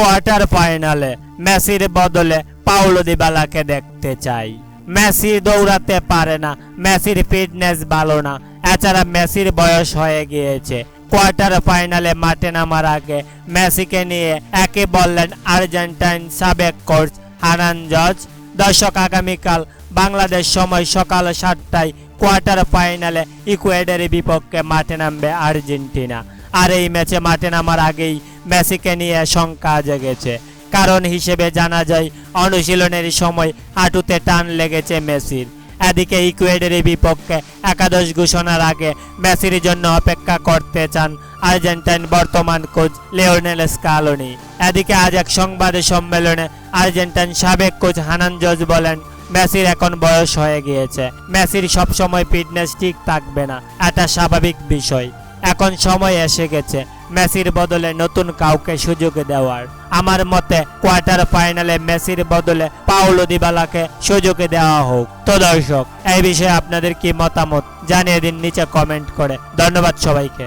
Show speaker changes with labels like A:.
A: Quarter ফাইনালে মেসির বদলে পাউলো দিবালাকে দেখতে চাই। মেসি দৌড়াতে পারে না, মেসির ফিটনেস ভালো না। এছাড়া মেসির বয়স হয়ে গিয়েছে। কোয়ার্টার ফাইনালে মাঠে নামার আগে মেসিকে নিয়ে একে বললেন আর্জেন্টাইন সাবেক কোচ হানান জজ দর্শক, আগামীকাল বাংলাদেশ সময় সকাল সাতটায় কোয়ার্টার ফাইনালে ইকুয়েডারের বিপক্ষে মাঠে নামবে আর্জেন্টিনা। আর এই ম্যাচে মাঠে নামার আগেই মেসিকে নিয়ে শঙ্কা জেগেছে। কারণ হিসেবে জানা যায়, অনুশীলনের সময় হাঁটুতে টান লেগেছে মেসির। এদিকে ইকুয়েডারের বিপক্ষে একাদশ ঘোষণার আগে মেসির জন্য অপেক্ষা করতে চান আর্জেন্টাইন বর্তমান কোচ লিওনেল স্কালোনি। এদিকে আজ এক সংবাদ সম্মেলনে আর্জেন্টাইন সাবেক কোচ হানান জজ বলেন, মেসির এখন বয়স হয়ে গিয়েছে। মেসির সবসময় ফিটনেস ঠিক থাকবে না, এটা স্বাভাবিক বিষয়। এখন সময় এসে গেছে মেসির বদলে নতুন কাউকে সুযোগ দেওয়ার। আমার মতে কোয়ার্টার ফাইনালে মেসির বদলে পাউলো দিবালাকে সুযোগ দেওয়া হোক। তো দর্শক, এই বিষয়ে আপনাদের কি মতামত জানিয়ে দিন নিচে কমেন্ট করে। ধন্যবাদ সবাইকে।